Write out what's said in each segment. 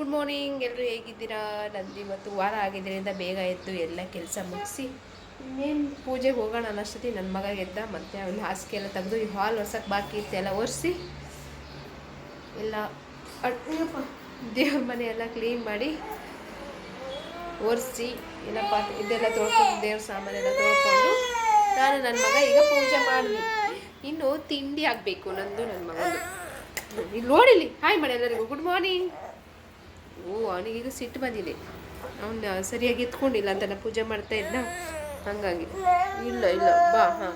Good morning ಎಲ್ಲರೂ ಹೇಗಿದ್ದೀರಾ? ನಂದು ಇವತ್ತು ವಾರ ಆಗಿದ್ದರಿಂದ ಬೇಗ ಎದ್ದು ಎಲ್ಲ ಕೆಲಸ ಮುಗಿಸಿ ಇನ್ನೇನು ಪೂಜೆಗೆ ಹೋಗೋಣ ಅನ್ನೋಷ್ಟೊತ್ತಿ ನನ್ನ ಮಗ ಎದ್ದ ಮತ್ತು ಅವನ ಹಾಸಿಗೆ ಎಲ್ಲ ತೆಗೆದು ಈ ಹಾಲ್ ಒರ್ಸಕ್ಕೆ ಬಾಕಿ ಇತ್ತು ಎಲ್ಲ ಒರೆಸಿ ಎಲ್ಲ ದೇವ್ರ ಮನೆ ಎಲ್ಲ ಕ್ಲೀನ್ ಮಾಡಿ ಒರೆಸಿ ಎಲ್ಲ ಪಾತ್ರೆ ಇದೆಲ್ಲ ತೊಳ್ಕೊಂಡು ದೇವ್ರ ಸಾಮಾನೆಲ್ಲ ತೊಳ್ಕೊಂಡು ನಾನು ನನ್ನ ಮಗ ಈಗ ಪೂಜೆ ಮಾಡಿದ್ವಿ ಇನ್ನು ತಿಂಡಿ ಆಗಬೇಕು ನಂದು ನನ್ನ ಮಗ ಇಲ್ಲಿ ನೋಡಿಲಿ ಹಾಯ್ ಮಾಡಿ ಎಲ್ಲರಿಗೂ ಗುಡ್ ಮಾರ್ನಿಂಗ್ ಓ ಅವನಿಗೀಗ ಸಿಟ್ಟು ಬಂದಿದೆ. ಅವನು ಸರಿಯಾಗಿ ಎತ್ಕೊಂಡಿಲ್ಲ ಅಂತ ನಾನು ಪೂಜೆ ಮಾಡ್ತಾ ಇದ್ದ ಹಂಗಾಗಿ. ಇಲ್ಲ ಇಲ್ಲ, ಬಾ, ಹಾಂ.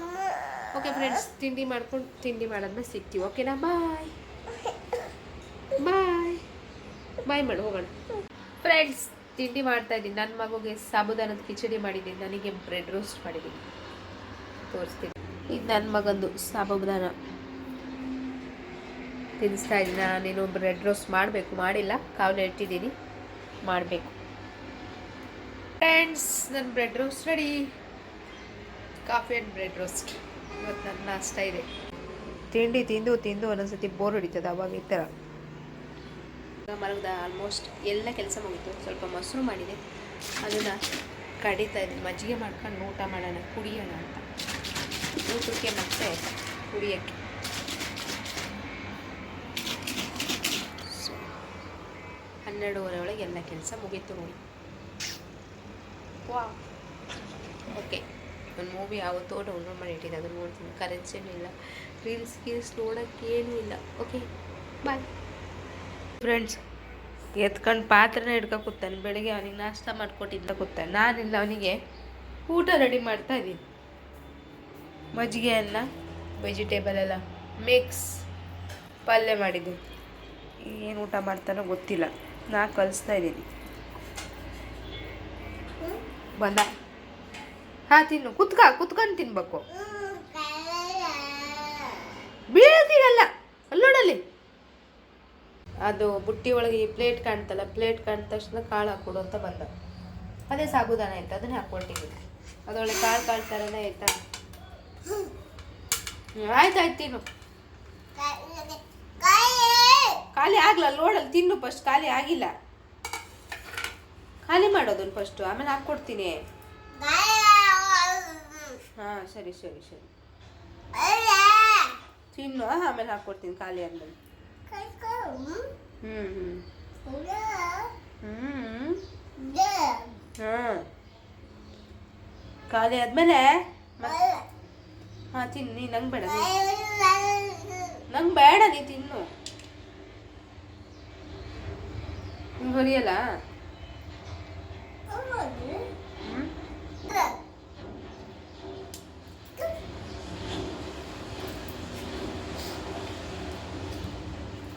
ಓಕೆ ಫ್ರೆಂಡ್ಸ್ ತಿಂಡಿ ಮಾಡ್ಕೊಂಡು, ತಿಂಡಿ ಮಾಡಾದ್ಮೇಲೆ ಸಿಗ್ತೀವಿ. ಓಕೆನಾ ಬಾಯ್ ಬಾಯ್ ಬಾಯ್ ಮಾಡು, ಹೋಗೋಣ. ಫ್ರೆಂಡ್ಸ್ ತಿಂಡಿ ಮಾಡ್ತಾ ಇದ್ದೀನಿ. ನನ್ನ ಮಗುಗೆ ಸಾಬುದಾನದ ಕಿಚಡಿ ಮಾಡಿದ್ದೀನಿ. ನನಗೆ ಬ್ರೆಡ್ ರೋಸ್ಟ್ ಮಾಡಿದ್ದೀನಿ. ತೋರಿಸ್ತೀನಿ. ಇದು ನನ್ನ ಮಗಂದು ಸಾಬುದಾನ. ತಿನ್ನಿಸ್ತಾ ಇದ್ದೀನಿ. ನಾನೇನು ಬ್ರೆಡ್ ರೋಸ್ಟ್ ಮಾಡಬೇಕು. ಮಾಡಿಲ್ಲ. ಕಾವಲು ಇಟ್ಟಿದ್ದೀನಿ ಮಾಡಬೇಕು. ಫ್ರೆಂಡ್ಸ್ ನನ್ನ bread roast ready coffee and bread roast ಇವತ್ತು ನನ್ನ ನಾಷ್ಟ ಇದೆ. ತಿಂಡಿ ತಿಂದು ತಿಂದು ಒಂದೊಂದ್ಸತಿ ಬೋರ್ ಹೊಡಿತದೆ ಅವಾಗ ಈ ಥರ ಮಲಗದ ಆಲ್ಮೋಸ್ಟ್ ಎಲ್ಲ ಕೆಲಸ ಮುಗಿತು. ಸ್ವಲ್ಪ ಮೊಸರು ಮಾಡಿದೆ. ಅದನ್ನು ಕಡಿತಾ ಇದ್ದೀನಿ. ಮಜ್ಜಿಗೆ ಮಾಡ್ಕೊಂಡು ಊಟ ಮಾಡೋಣ, ಕುಡಿಯೋಣ ಅಂತ. ಊಟಕ್ಕೆ ಮತ್ತೆ ಕುಡಿಯೋಕ್ಕೆ ಸೊ ಹನ್ನೆರಡೂವರೆ ಒಳಗೆ ಎಲ್ಲ ಕೆಲಸ ಮುಗೀತು ನೋಡಿ. ವಾ ಓಕೆ. ಒಂದು ಮೂವಿ ಯಾವತ್ತೋ ಡೌನ್ಲೋಡ್ ಮಾಡಿ ಇಟ್ಟಿದ್ದೆ, ಅದನ್ನು ನೋಡ್ತೀನಿ. ಕರೆನ್ಸಿನೂ ಇಲ್ಲ ರೀಲ್ಸ್ ಗೀಲ್ಸ್ ನೋಡೋಕ್ಕೆ ಏನೂ ಇಲ್ಲ. ಓಕೆ. ಬಾಯ್ ಫ್ರೆಂಡ್ಸ್ ಎತ್ಕೊಂಡು ಪಾತ್ರೆನ ಹಿಡ್ಕೊ ಕೂತಾನೆ. ಬೆಳಿಗ್ಗೆ ಅವನಿಗೆ ನಾಷ್ಟ ಮಾಡಿಕೊಟ್ಟಿದ್ದ ಕೂತಾನೆ. ನಾನಿಲ್ಲ ಅವನಿಗೆ ಊಟ ರೆಡಿ ಮಾಡ್ತಾ ಇದ್ದೀನಿ. ಮಜ್ಜಿಗೆ ಅನ್ನ ವೆಜಿಟೇಬಲ್ ಎಲ್ಲ ಮಿಕ್ಸ್ ಪಲ್ಯ ಮಾಡಿದ್ದೀನಿ. ಏನು ಊಟ ಮಾಡ್ತಾನೋ ಗೊತ್ತಿಲ್ಲ. ನಾ ಕಲಿಸ್ತಾ ಇದ್ದೀನಿ. ಬಂದ. ಹಾ, ತಿನ್ನು. ಕುತ್ಕ, ಕುತ್ಕೊಂಡು ತಿನ್ಬೇಕು. ಬೀಳ್ತೀರಲ್ಲ. ಅಲ್ಲೋಡಲ್ಲಿ ಅದು ಬುಟ್ಟಿ ಒಳಗೆ ಈ ಪ್ಲೇಟ್ ಕಾಣ್ತಲ್ಲ, ಪ್ಲೇಟ್ ಕಾಣ್ದ ತಕ್ಷಣ ಕಾಳು ಹಾಕ್ಕೊಡು ಅಂತ ಬಂದ. ಅದೇ ಸಾಗುದಾನ ಆಯ್ತು ಅದನ್ನೇ ಹಾಕ್ಕೊಟ್ಟಿದ್ದೀನಿ ಅದೊಳಗೆ ಕಾಳು ಕಾಳು ಥರನೇ ಆಯ್ತಾ ಆಯ್ತು ಆಯ್ತು, ತಿನ್ನು. ಖಾಲಿ ಆಗಲ್ಲ ನೋಡಲ್ಲ ತಿನ್ನು ಫಸ್ಟ್ ಖಾಲಿ ಆಗಿಲ್ಲ. ಖಾಲಿ ಮಾಡೋದನ್ನು ಫಸ್ಟು ಆಮೇಲೆ ಹಾಕ್ಕೊಡ್ತೀನಿ. ಹಾಂ, ಸರಿ ಸರಿ ಸರಿ. ತಿನ್ನು, ಆಮೇಲೆ ಹಾಕ್ಕೊಡ್ತೀನಿ ಖಾಲಿ ಆದ್ಮೇಲೆ ಹ್ಞೂ ಹ್ಞೂ ಹ್ಞೂ ಹಾಂ ಖಾಲಿ ಆದ್ಮೇಲೆ ಹಾಂ, ತಿನ್ನು ನೀ ನಂಗೆ ಬೇಡ ನಂಗೆ ಬೇಡ ನೀ ತಿನ್ನು ನಿಂಗೆ ಹೊರಿಯಲ್ಲ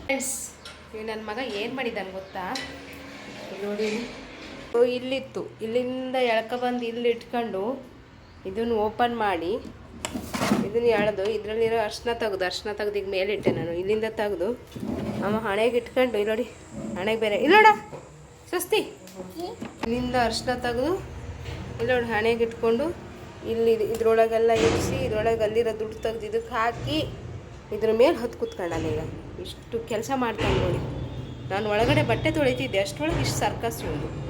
ಫ್ರೆಂಡ್ಸ್ ಈಗ ನನ್ನ ಮಗ ಏನು ಮಾಡಿದ್ದಾನೆ ಗೊತ್ತಾ? ನೋಡಿ ಓ, ಇಲ್ಲಿತ್ತು. ಇಲ್ಲಿಂದ ಎಳ್ಕ ಬಂದು ಇಲ್ಲಿ ಇಟ್ಕೊಂಡು ಇದನ್ನು ಓಪನ್ ಮಾಡಿ ಇದನ್ನು ಎಳೆದು ಇದರಲ್ಲಿರೋ ಅರ್ಶಿನ ತೆಗೆದು ಅರ್ಶಿನ ತೆಗೆದು ಈಗ ಮೇಲಿಟ್ಟೆ ನಾನು. ಇಲ್ಲಿಂದ ತೆಗ್ದು ಅವ ಹಣೆಗೆ ಇಟ್ಕೊಂಡು ಇಲ್ಲೋಡಿ ಹಣೆಗೆ ಬೇರೆ. ಇಲ್ಲೋಡ ಸ್ವಸ್ತಿ. ಇಲ್ಲಿಂದ ಅರ್ಶಿನ ತೆಗೆದು ಇಲ್ಲೋಡಿ ಹಣೆಗೆ ಇಟ್ಕೊಂಡು, ಇಲ್ಲಿ ಇದು- ಇದ್ರೊಳಗೆಲ್ಲ ಇರಿಸಿ, ಇದ್ರೊಳಗೆ ಅಲ್ಲಿರೋ ದುಡ್ಡು ತೆಗೆದು ಇದಕ್ಕೆ ಹಾಕಿ, ಇದ್ರ ಮೇಲೆ ಹೊತ್ತು ಕೂತ್ಕೊಂಡಾನ ಈಗ. ಇಷ್ಟು ಕೆಲಸ ಮಾಡ್ತಾನೆ ನೋಡಿ. ನಾನು ಒಳಗಡೆ ಬಟ್ಟೆ ತೊಳಿತಿದ್ದೆ, ಅಷ್ಟೊಳಗೆ ಇಷ್ಟು ಸರ್ಕಸ್ ಒಂದು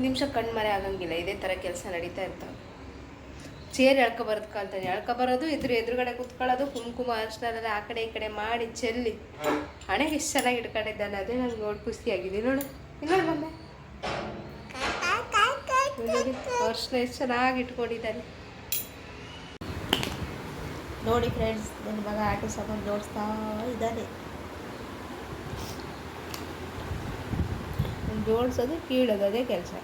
ನಿಮಿಷ ಕಣ್ಮರೆ ಆಗಂಗಿಲ್ಲ, ಇದೇ ಥರ ಕೆಲಸ ನಡೀತಾ ಇರ್ತಾವೆ. ಚೇರ್ ಎಳ್ಕೊ ಬರೋದು ಕಲ್ತಾನೆ. ಎಳ್ಕ ಬರೋದು ಇದ್ರ ಎದುರುಗಡೆ ಕುತ್ಕೊಳ್ಳೋದು, ಕುಂಕುಮ ಅರ್ಶನೆಲ್ಲ ಆ ಕಡೆ ಈ ಕಡೆ ಮಾಡಿ ಚೆಲ್ಲಿ. ಹಣೆಗೆ ಎಷ್ಟು ಚೆನ್ನಾಗಿ ಇಟ್ಕೊಂಡಿದ್ದಾನೆ, ಅದೇ ನಂಗೆ ನೋಡಿ ಖುಷಿಯಾಗಿದೆ. ನೋಡು ಇಲ್ಲಿ ಮಮ್ಮಿ. ಅರ್ಶನ ಎಷ್ಟು ಚೆನ್ನಾಗಿ ಇಟ್ಕೊಂಡಿದ್ದಾನೆ. ನೋಡಿ ಫ್ರೆಂಡ್ಸ್ ನನ್ನ ಮಗ ಆಟೋ ಸಾಮಾನು ಜೋಡಿಸ್ತಾ ಇದ್ದಾನೆ. ಜೋಡಿಸೋದು ಕೀಳೋದು ಅದೇ ಕೆಲಸ.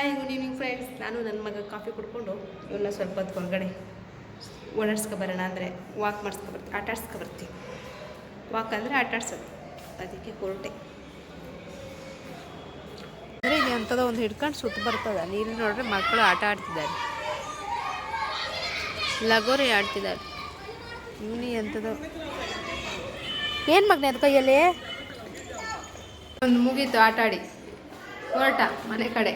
ಹಾಯ್ ಗುಡ್ ಈವ್ನಿಂಗ್ ಫ್ರೆಂಡ್ಸ್ ನಾನು ನನ್ನ ಮಗ ಕಾಫಿ ಕುಡ್ಕೊಂಡು ಇವನ್ನ ಸ್ವಲ್ಪ ಹೊತ್ತು ಹೊರಗಡೆ ಓಡಾಡ್ಸ್ಕೊ ಬರೋಣ ಅಂದರೆ ವಾಕ್ ಮಾಡಿಸ್ಕೊ ಬರ್ತೀವಿ ಆಟ ಆಡ್ಸ್ಕೊ ಬರ್ತೀವಿ ವಾಕ್ ಅಂದರೆ ಆಟಾಡ್ಸೋದು. ಅದಕ್ಕೆ ಹೊರಟೆ ಅಂದರೆ ಇದು ಅಂಥದ್ದು ಒಂದು ಹಿಡ್ಕೊಂಡು ಸುತ್ತ ಬರ್ತದೆ. ನೀರು ನೋಡ್ರೆ ಮಕ್ಕಳು ಆಟ ಆಡ್ತಿದ್ದಾರೆ. ಲಗೋರಿ ಆಡ್ತಿದ್ದಾರೆ. ಇವನಿ ಅಂಥದ್ದು ಏನು ಮಗನೆ ಅದು ಕೈಯಲ್ಲಿ? ಒಂದು ಮುಗೀತು ಆಟ ಆಡಿ. ಹೊರಟ ಮನೆ ಕಡೆ.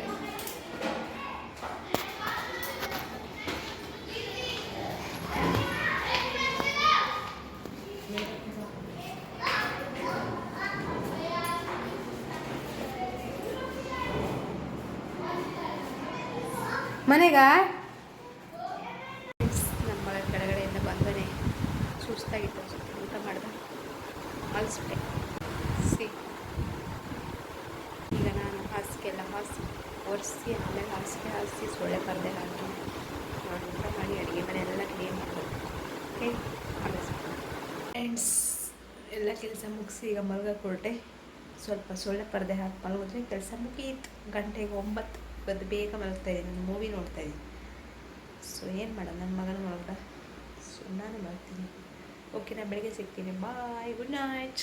ಮನೆಗ? ನಮ್ಮ ಮಗ ಕೆಳಗಡೆಯಿಂದ ಬಂದನೆ ಸುಸ್ತಾಗಿತ್ತು ಅನ್ಸುತ್ತೆ ಊಟ ಮಾಡ್ದೆ. ಮಲಸ್ಬಿಟ್ಟೆ. ಸಿ. ಈಗ ನಾನು ಹಾಸಿಗೆ ಎಲ್ಲ ಹಾಸಿ, ಒರೆಸಿ ಆಮೇಲೆ ಹಾಸಿಗೆ ಹಾಸಿ ಸೊಳ್ಳೆ ಪರದೆ ಹಾಕಿ, ನಾನು ಊಟ ಮಾಡಿ ಅಡುಗೆ ಮನೆ ಎಲ್ಲ ಕ್ಲೀನ್ ಮಾಡಬೇಕು ಫ್ರೆಂಡ್ಸ್ ಎಲ್ಲ ಕೆಲಸ ಮುಗಿಸಿ ಈಗ ಮಲ್ಗಕ್ಕೆ ಹೊರಟೆ. ಸ್ವಲ್ಪ ಸೊಳ್ಳೆ ಪರದೆ ಹಾಕಿ ಮಲಗಿದ್ರೆ ಕೆಲಸ ಮುಗೀತು. ಗಂಟೆಗೆ ಒಂಬತ್ತು. ಇವತ್ತು ಬೇಗ ಮಲಗ್ತಾ ಇದ್ದೀನಿ ಮೂವಿ ನೋಡ್ತಾ ಇದ್ದೀನಿ. ಸೊ ಏನು ಮಾಡೋದು? ನನ್ನ ಮಗನ ಮಲಗ್ದ? ಸೊ ನಾನು ಮಲಗ್ತೀನಿ. ಓಕೆ ನಾನು ಬೆಳಗ್ಗೆ ಸಿಗ್ತೀನಿ. Bye good night